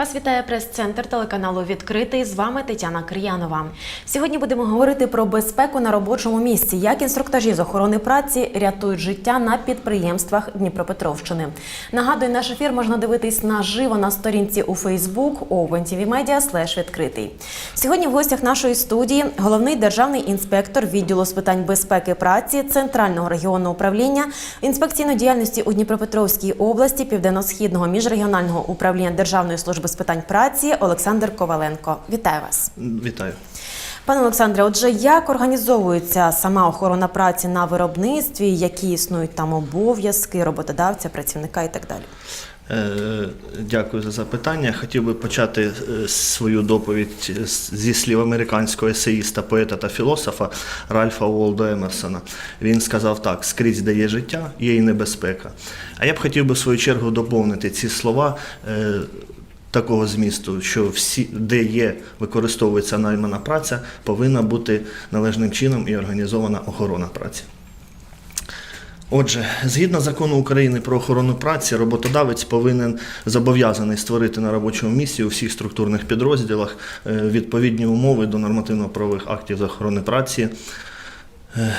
Вас вітає прес-центр телеканалу Відкритий. З вами Тетяна Кир'янова. Сьогодні будемо говорити про безпеку на робочому місці, як інструктажі з охорони праці рятують життя на підприємствах Дніпропетровщини. Нагадую, наш ефір можна дивитись наживо на сторінці у Facebook OpenTVMedia відкритий. Сьогодні в гостях нашої студії головний державний інспектор відділу з питань безпеки праці Центрального регіонного управління інспекційної діяльності у Дніпропетровській області Південно-Східного міжрегіонального управління Державної служби з питань праці Олександр Коваленко. Вітаю вас. Вітаю. Пане Олександре, отже, як організовується сама охорона праці на виробництві, які існують там обов'язки роботодавця, працівника і так далі? Е, Дякую за запитання. Хотів би почати е, свою доповідь зі слів американського есеїста, поета та філософа Ральфа Уолдо Емерсона. Він сказав так: скрізь, де є життя, є і небезпека. А я б хотів би в свою чергу доповнити ці слова. Такого змісту, що всі, де є, використовується наймана праця, повинна бути належним чином і організована охорона праці. Отже, згідно закону України про охорону праці, роботодавець повинен зобов'язаний створити на робочому місці у всіх структурних підрозділах е, відповідні умови до нормативно-правових актів з охорони праці,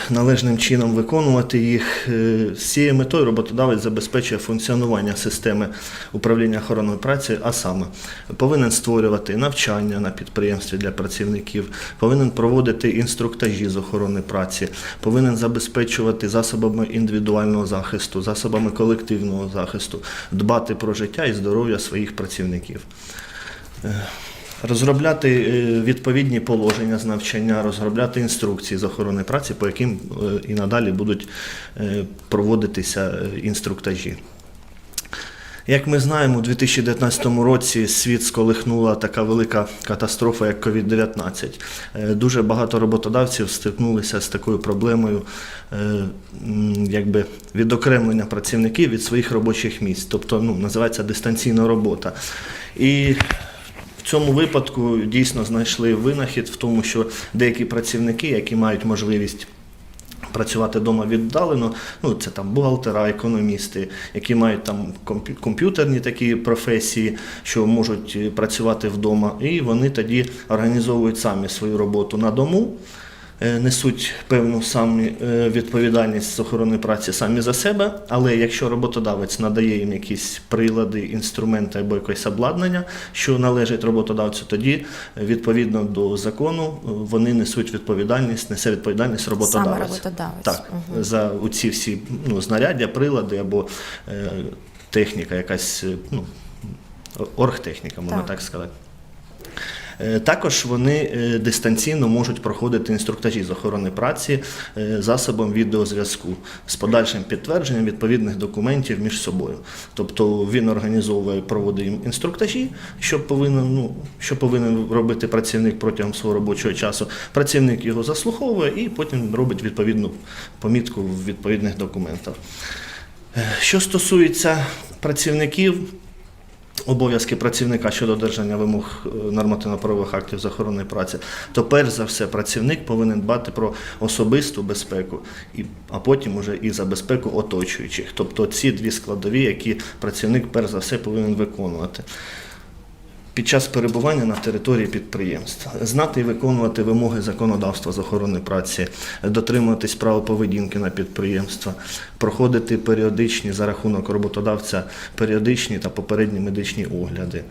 належним чином виконувати їх. Е, З цією метою роботодавець забезпечує функціонування системи управління охороною праці, а саме повинен створювати навчання на підприємстві для працівників, повинен проводити інструктажі з охорони праці, повинен забезпечувати засобами індивідуального захисту, засобами колективного захисту, дбати про життя і здоров'я своїх працівників. Розробляти е, відповідні положення з навчання, розробляти інструкції з охорони праці, по яким е, і надалі будуть е, проводитися інструктажі. Як ми знаємо, у 2019 році світ сколихнула така велика катастрофа, як COVID-19. Е, Дуже багато роботодавців стикнулися з такою проблемою якби, відокремлення працівників від своїх робочих місць, тобто ну, називається дистанційна робота. І в цьому випадку дійсно знайшли винахід в тому, що деякі працівники, які мають можливість працювати вдома віддалено, ну це там бухгалтера, економісти, які мають там комп'ю- комп'ютерні такі професії, що можуть е, працювати вдома, і вони тоді організовують самі свою роботу на дому. Е, Несуть певну самі е, відповідальність з охорони праці самі за себе, але якщо роботодавець надає їм якісь прилади, інструменти або якесь обладнання, що належить роботодавцю, тоді е, відповідно до закону вони несуть відповідальність, несе відповідальність роботодавець. Саме роботодавець. Так, Мгм. за ці всі ну, знаряддя, прилади або е, техніка, якась ну, оргтехніка, можна Так. так, сказати. Е, Також вони е, дистанційно можуть проходити інструктажі з охорони праці е, засобом відеозв'язку з подальшим підтвердженням відповідних документів між собою. Тобто він організовує, проводить інструктажі, що повинен, ну, що повинен робити працівник протягом свого робочого часу. Працівник його заслуховує і потім робить відповідну помітку в відповідних документах. Що стосується працівників, обов'язки працівника щодо одержання вимог е, нормативно-правових актів з охорони праці, то перш за все працівник повинен дбати про особисту безпеку, і, а потім уже і за безпеку оточуючих. Тобто ці дві складові, які працівник перш за все повинен виконувати. Під час перебування на території підприємства знати і виконувати вимоги законодавства з охорони праці, дотримуватись правил поведінки на підприємства, проходити періодичні за рахунок роботодавця періодичні та попередні медичні огляди.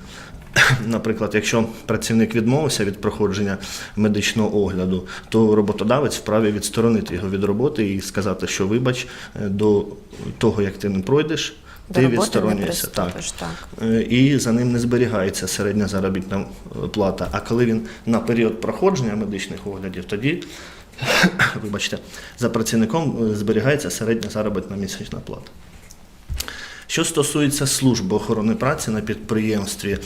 Наприклад, якщо працівник відмовився від проходження медичного огляду, то роботодавець вправі відсторонити його від роботи і сказати, що вибач, е, до того як ти не пройдеш, До ти відсторонюєшся. Так. так. Е, і за ним не зберігається середня заробітна е, плата. А коли він на період проходження медичних оглядів, тоді, вибачте, за працівником е, зберігається середня заробітна місячна плата. Що стосується служби охорони праці на підприємстві,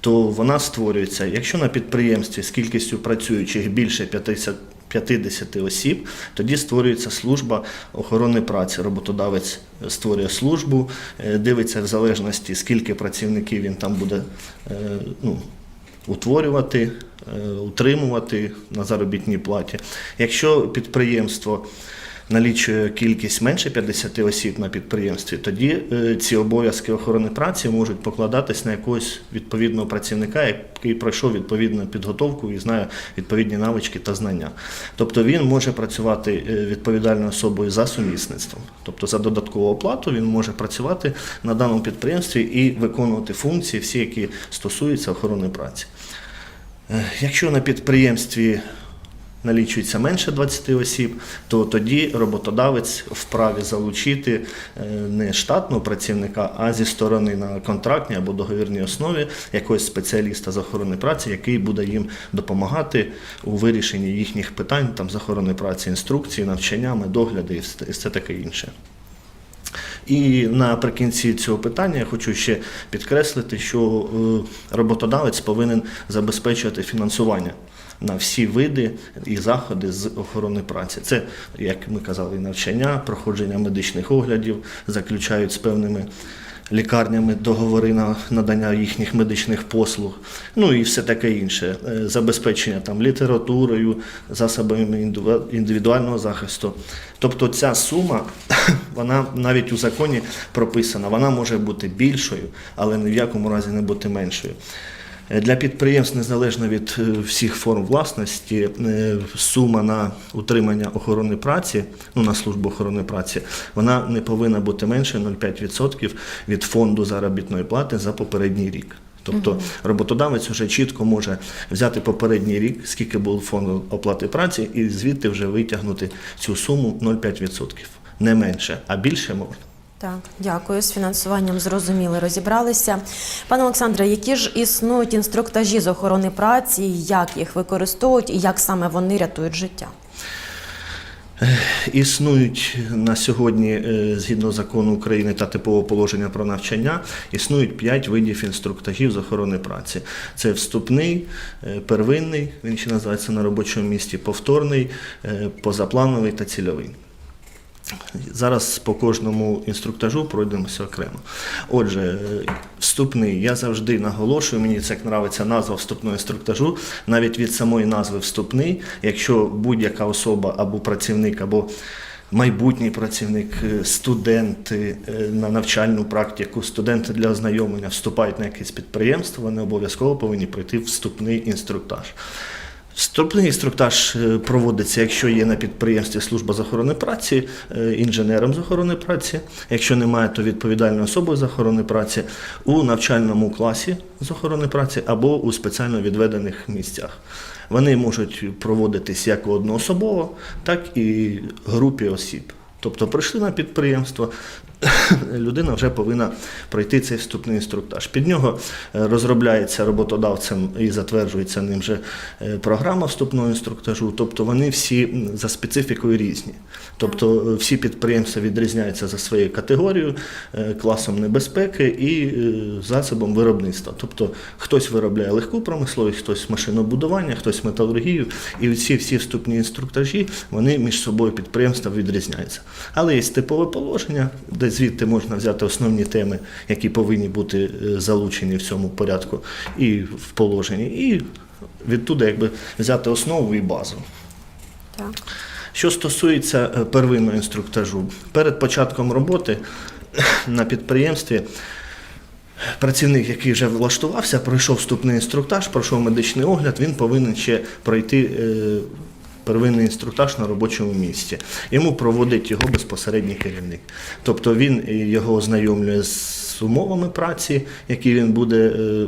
то вона створюється, якщо на підприємстві з кількістю працюючих більше 50 50 осіб, тоді створюється служба охорони праці. Роботодавець створює службу, е, дивиться в залежності, скільки працівників він там буде е, ну, утворювати, е, утримувати на заробітній платі. Якщо підприємство налічує кількість менше 50 осіб на підприємстві, тоді е, ці обов'язки охорони праці можуть покладатись на якогось відповідного працівника, який пройшов відповідну підготовку і знає відповідні навички та знання. Тобто він може працювати е, відповідальною особою за сумісництвом, тобто за додаткову оплату він може працювати на даному підприємстві і виконувати функції, всі, які стосуються охорони праці. Е, Якщо на підприємстві налічується менше 20 осіб, то тоді роботодавець вправі залучити е, не штатного працівника, а зі сторони на контрактній або договірній основі якогось спеціаліста з охорони праці, який буде їм допомагати у вирішенні їхніх питань там, з охорони праці, інструкції, навчаннями, догляди і все- таке інше. І наприкінці цього питання я хочу ще підкреслити, що е, роботодавець повинен забезпечувати фінансування на всі види і заходи з охорони праці. Це, як ми казали, навчання, проходження медичних оглядів, заключають з певними лікарнями договори на надання їхніх медичних послуг, ну і все таке інше. Е, Забезпечення там літературою, засобами індивідуального захисту. Тобто ця сума, вона навіть у законі прописана, вона може бути більшою, але ні в якому разі не бути меншою. Для підприємств, незалежно від е, всіх форм власності, е, сума на утримання охорони праці, ну на службу охорони праці, вона не повинна бути менше 0,5% від фонду заробітної плати за попередній рік. Тобто роботодавець вже чітко може взяти попередній рік, скільки був фонд оплати праці, і звідти вже витягнути цю суму 0,5%. Не менше, а більше можна. Так, дякую. З фінансуванням зрозуміли, розібралися. Пане Олександре, які ж існують інструктажі з охорони праці, як їх використовують і як саме вони рятують життя? Існують на сьогодні, е, згідно закону України та типового положення про навчання, існують п'ять видів інструктажів з охорони праці. Це вступний, е, первинний, він ще називається на робочому місці, повторний, е, позаплановий та цільовий. Зараз по кожному інструктажу пройдемося окремо. Отже, вступний. Я завжди наголошую, мені це нравиться назва вступного інструктажу, навіть від самої назви вступний, якщо будь-яка особа або працівник, або майбутній працівник, е, студенти е, на навчальну практику, студенти для ознайомлення вступають на якесь підприємство, вони обов'язково повинні пройти вступний інструктаж. Вступний інструктаж е, проводиться, якщо є на підприємстві служба з охорони праці, е, інженером з охорони праці. Якщо немає, то відповідальною особою з охорони праці у навчальному класі з охорони праці або у спеціально відведених місцях. Вони можуть проводитись як одноособово, так і групі осіб. Тобто прийшли на підприємство, людина вже повинна пройти цей вступний інструктаж. Під нього е, розробляється роботодавцем і затверджується ним же е, програма вступного інструктажу. Тобто вони всі за специфікою різні. Тобто е, всі підприємства відрізняються за своєю категорією, класом небезпеки і засобом виробництва. Тобто хтось виробляє легку промисловість, хтось машинобудування, хтось металургію. І ці всі вступні інструктажі вони між собою підприємства відрізняються. Але є типове положення, де звідти можна взяти основні теми, які повинні бути е, залучені в цьому порядку, і в положенні, і відтуди якби взяти основу і базу. Так. Що стосується е, первинного інструктажу, перед початком роботи на підприємстві працівник, який вже влаштувався, пройшов вступний інструктаж, пройшов медичний огляд, він повинен ще пройти. Первинний інструктаж на робочому місці. Йому проводить його безпосередній керівник. Тобто він е, його ознайомлює з умовами праці, які він буде е,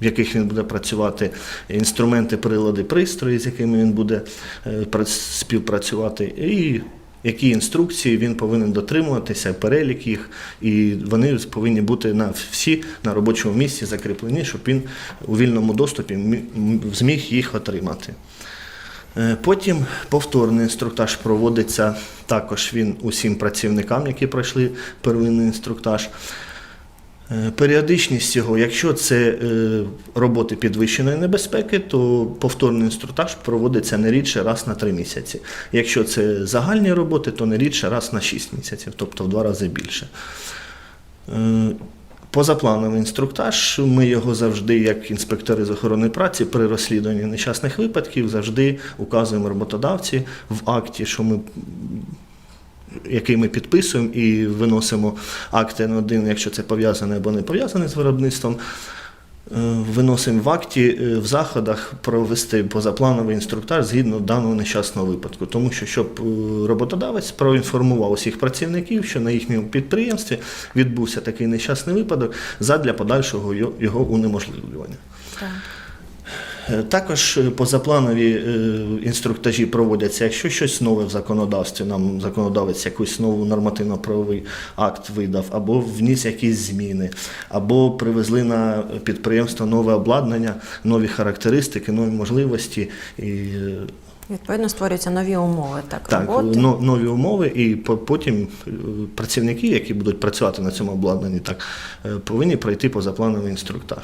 в яких він буде працювати, інструменти, прилади, пристрої, з якими він буде е, прац- співпрацювати, і які інструкції він повинен дотримуватися, перелік їх, і вони повинні бути на всі на робочому місці закріплені, щоб він у вільному доступі мі- зміг їх отримати. Е, Потім повторний інструктаж проводиться також він усім працівникам, які пройшли первинний інструктаж. Е, Періодичність цього, якщо це е, роботи підвищеної небезпеки, то повторний інструктаж проводиться не рідше раз на три місяці. Якщо це загальні роботи, то не рідше раз на 6 місяців, тобто в два рази більше. Позаплановий інструктаж, ми його завжди, як інспектори з охорони праці, при розслідуванні нещасних випадків завжди указуємо роботодавці в акті, що ми який ми підписуємо і виносимо акти Н1, якщо це пов'язане або не пов'язане з виробництвом. Е, Виносимо в акті е, в заходах провести позаплановий інструктаж згідно даного нещасного випадку, тому що щоб е, роботодавець проінформував усіх працівників, що на їхньому підприємстві відбувся такий нещасний випадок задля подальшого його- унеможливлювання. Так. Е, Також е, позапланові е, інструктажі проводяться, якщо щось нове в законодавстві, нам законодавець якийсь новий нормативно-правовий акт видав, або вніс якісь зміни, або привезли на підприємство нове обладнання, нові характеристики, нові можливості. І, Відповідно, створюються нові умови так, так, роботи. нові умови, і по- потім працівники, які будуть працювати на цьому обладнанні, так, повинні пройти позаплановий інструктаж.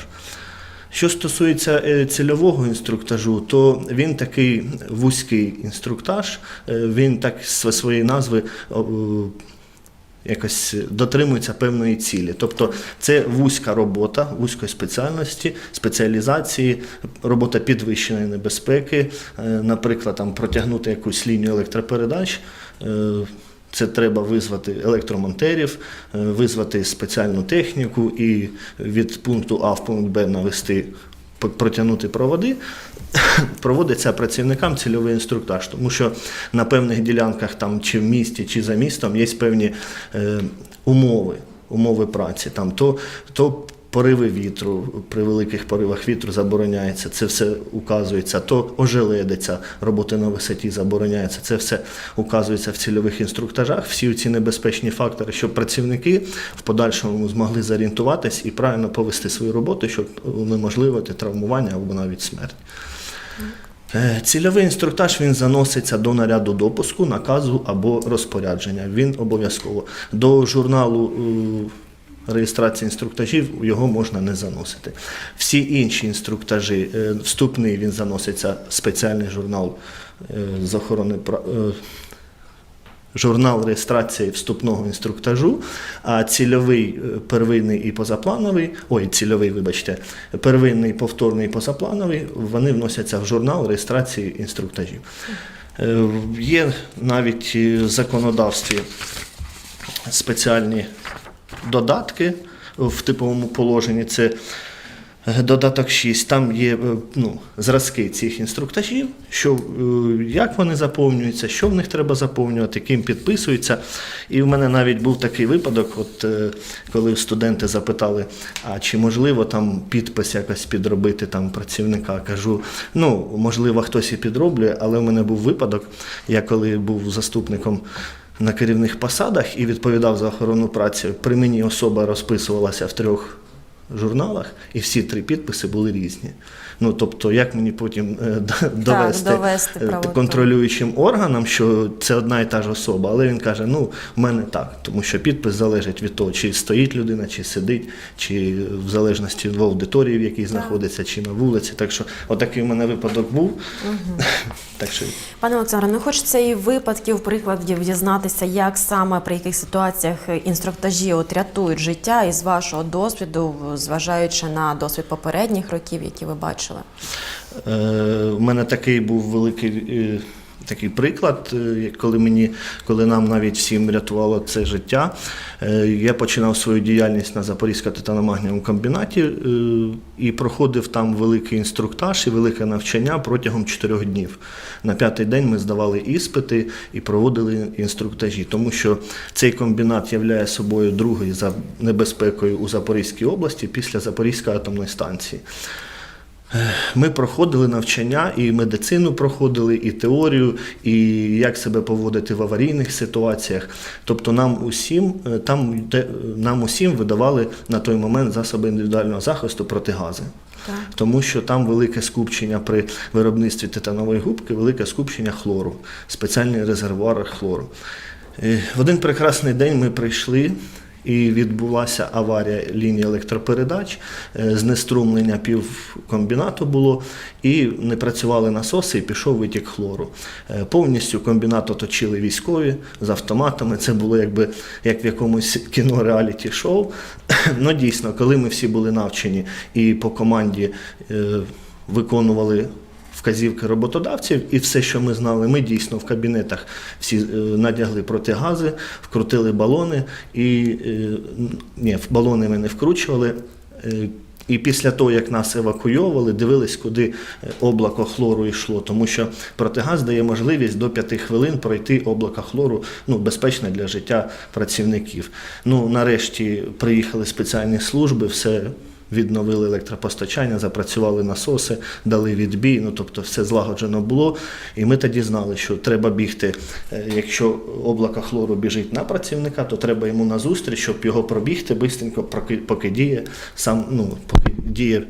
Що стосується е, цільового інструктажу, то він такий вузький інструктаж, е, він так з своєї назви якось дотримується певної цілі. Тобто це вузька робота, вузької спеціальності, спеціалізації, робота підвищеної небезпеки, е, наприклад, там протягнути якусь лінію електропередач. Це треба визвати електромонтерів, е, визвати спеціальну техніку і від пункту А в пункт Б навести протягнути проводи. Проводиться працівникам цільовий інструктаж, тому що на певних ділянках там чи в місті, чи за містом є певні е, умови, умови праці. Там то, то пориви вітру, при великих поривах вітру забороняється, це все указується, то ожеледиця, роботи на висоті забороняється. Це все указується в цільових інструктажах. Всі ці небезпечні фактори, щоб працівники в подальшому змогли зорієнтуватись і правильно повести свою роботу, щоб унеможливити травмування або навіть смерть. Е, Цільовий інструктаж він заноситься до наряду допуску, наказу або розпорядження. Він обов'язково до журналу е, реєстрації інструктажів його можна не заносити. Всі інші інструктажі, е, вступний він заноситься спеціальний журнал е, з охорони е, журнал реєстрації вступного інструктажу, а цільовий, первинний і позаплановий, ой, цільовий, вибачте, первинний, повторний і позаплановий, вони вносяться в журнал реєстрації інструктажів. Є навіть в законодавстві спеціальні додатки в типовому положенні. Це додаток 6. Там є е, ну, зразки цих інструктажів, що, е, як вони заповнюються, що в них треба заповнювати, ким підписуються. І в мене навіть був такий випадок, от, е, коли студенти запитали, а чи можливо там підпис якось підробити там працівника. Кажу, ну, можливо, хтось і підроблює, але в мене був випадок, я коли був заступником на керівних посадах і відповідав за охорону праці. При мені особа розписувалася в трьох журналах, і всі три підписи були різні. Ну тобто, як мені потім е, д- довести, довести е, контролюючим органам, що це одна і та ж особа, але він каже: ну, в мене так, тому що підпис залежить від того, чи стоїть людина, чи сидить, чи в залежності від аудиторії, в якій знаходиться, чи на вулиці. Так що, отакий в мене випадок був. так що Пане Олександре, ну хочеться і випадків, прикладів дізнатися, як саме при яких ситуаціях інструктажі от рятують життя і з вашого досвіду, зважаючи на досвід попередніх років, які ви бачили. Е, У мене такий був великий е, такий приклад, е, коли мені, коли нам навіть всім рятувало це життя. Е, Я починав свою діяльність на Запорізькому титаномагнієвому комбінаті е, і проходив там великий інструктаж і велике навчання протягом чотирьох днів. На п'ятий день ми здавали іспити і проводили інструктажі, тому що цей комбінат являє собою другий за небезпекою у Запорізькій області після Запорізької атомної станції. Ми проходили навчання, і медицину проходили, і теорію, і як себе поводити в аварійних ситуаціях. Тобто нам усім, е, там, де, нам усім видавали на той момент засоби індивідуального захисту проти гази. Так. Тому що там велике скупчення при виробництві титанової губки, велике скупчення хлору, спеціальні резервуари хлору. Е, В один прекрасний день ми прийшли. І відбулася аварія лінії електропередач, е, знеструмлення півкомбінату було, і не працювали насоси, і пішов витік хлору. Е, Повністю комбінат оточили військові з автоматами. Це було якби як в якомусь кіно реаліті шоу. Ну дійсно, коли ми всі були навчені і по команді е, виконували вказівки роботодавців, і все, що ми знали, ми дійсно в кабінетах всі е, надягли протигази, вкрутили балони, і е, ні, балони ми не вкручували. Е, І після того, як нас евакуйовували, дивились, куди облако хлору йшло, тому що протигаз дає можливість до 5 хвилин пройти облако хлору ну, безпечне для життя працівників. Ну, нарешті приїхали спеціальні служби, все відновили електропостачання, запрацювали насоси, дали відбій. Ну тобто все злагоджено було. І ми тоді знали, що треба бігти. Е, Якщо облако хлору біжить на працівника, то треба йому назустріч, щоб його пробігти бистренько, поки діє сам, ну поки діє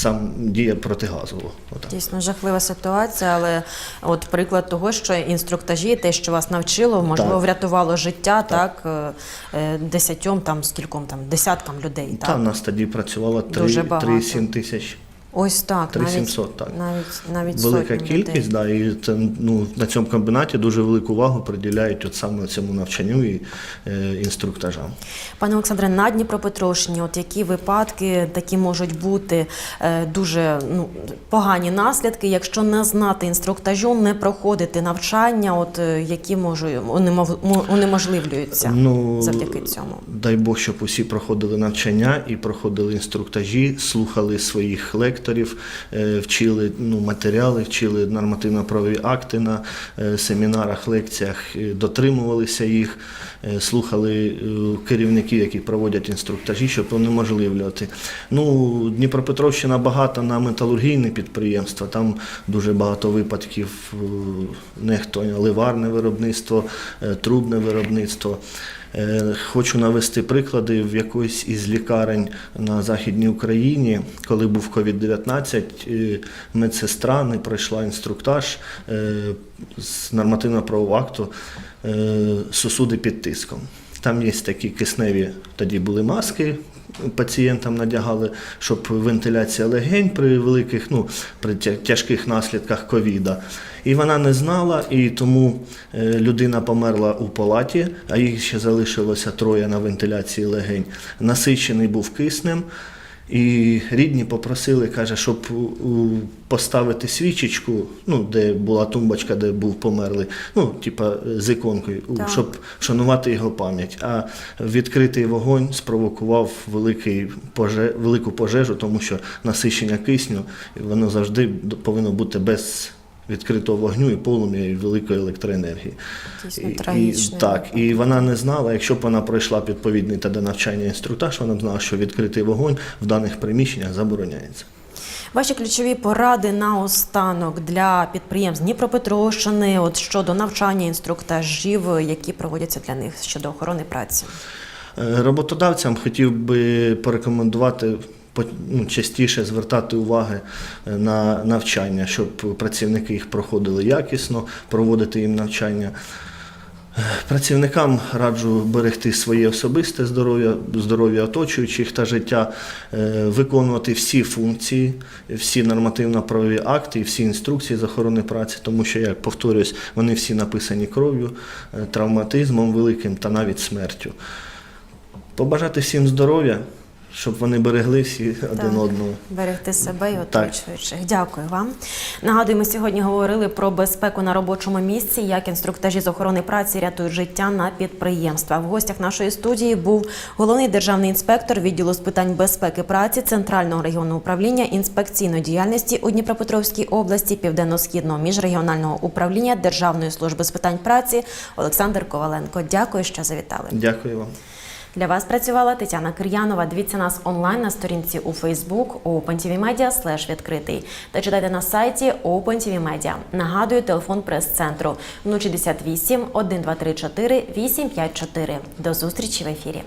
сам діє протигазово. Отак. Дійсно жахлива ситуація, але от приклад того, що інструктажі, те, що вас навчило, можливо, Так. врятувало життя, так, е, е, десятьом там скільком там десяткам людей. Так, Так в нас тоді працювало Дуже 3-7 тисяч. Ось так, 3700, так. навіть навіть Велика кількість, да, і це, ну, на цьому комбінаті дуже велику увагу приділяють от саме цьому навчанню і е, інструктажам. Пане Олександре, на Дніпропетровщині, от які випадки такі можуть бути е, дуже ну, погані наслідки, якщо не знати інструктажу, не проходити навчання, от е, які можуть унемов- мо- унеможливлюються Ну, завдяки цьому. Дай Бог, щоб усі проходили навчання і проходили інструктажі, слухали своїх лекторів, е, вчили ну, матеріали, вчили нормативно-правові акти на е, семінарах, лекціях, е, дотримувалися їх, слухали керівників, які проводять інструктажі, щоб унеможливлювати. Ну, Дніпропетровщина багата на металургійне підприємства, там дуже багато випадків е, ливарне виробництво, трубне виробництво. Е, Хочу навести приклади в якоїсь із лікарень на Західній Україні, коли був COVID-19, е, медсестра не пройшла інструктаж е, з нормативно-правового акту е, сосуди під тиском. Там є такі кисневі, тоді були маски, пацієнтам надягали, щоб вентиляція легень при великих, ну, при тяжких наслідках ковіда. І вона не знала, і тому е, людина померла у палаті, а їх ще залишилося троє на вентиляції легень. Насичений був киснем. І рідні попросили, каже, щоб поставити свічечку, ну, де була тумбочка, де був померлий, ну, типа з іконкою, Так. щоб вшанувати його пам'ять. А відкритий вогонь спровокував великий поже, велику пожежу, тому що насичення кисню воно завжди повинно бути без відкритого вогню і полум'я і великої електроенергії. Дійсно І- трагічно. І, так, і вона не знала, якщо б вона пройшла відповідний тоді навчання інструктаж, вона б знала, що відкритий вогонь в даних приміщеннях забороняється. Ваші ключові поради на останок для підприємств Дніпропетровщини, от щодо навчання інструктажів, які проводяться для них щодо охорони праці. Е, Роботодавцям хотів би порекомендувати по- частіше звертати уваги е, на навчання, щоб працівники їх проходили якісно, проводити їм навчання. Е, Працівникам раджу берегти своє особисте здоров'я, здоров'я оточуючих та життя, е, виконувати всі функції, всі нормативно-правові акти і всі інструкції з охорони праці, тому що, як повторюсь, вони всі написані кров'ю, травматизмом великим та навіть смертю. Побажати всім здоров'я, щоб вони берегли всі один одного. Берегти себе і оточуючих. Дякую вам. Нагадую, ми сьогодні говорили про безпеку на робочому місці, як інструктажі з охорони праці рятують життя на підприємствах. В гостях нашої студії був головний державний інспектор відділу з питань безпеки праці Центрального регіонного управління інспекційної діяльності у Дніпропетровській області Південно-східного міжрегіонального управління Державної служби з питань праці Олександр Коваленко. Дякую, що завітали. Дякую вам. Для вас працювала Тетяна Кир'янова. Дивіться нас онлайн на сторінці у Фейсбук OpenTVMedia слеш відкритий та читайте на сайті OpenTVMedia. Нагадую, телефон прес-центру 068 1234 854. До зустрічі в ефірі.